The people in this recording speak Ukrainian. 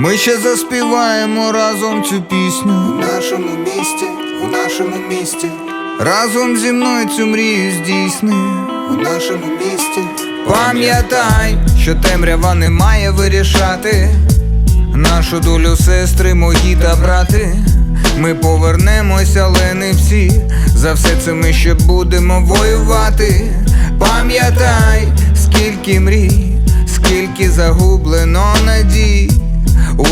Ми ще заспіваємо разом цю пісню. У нашому місті, у нашому місті, Разом зі мною цю мрію здійсни. У нашому місті, Пам'ятай, що темрява не має вирішати. Нашу долю сестри, мої та брати. Ми повернемося, але не всі. За все це ми ще будемо воювати. Пам'ятай, скільки мрій, скільки загублено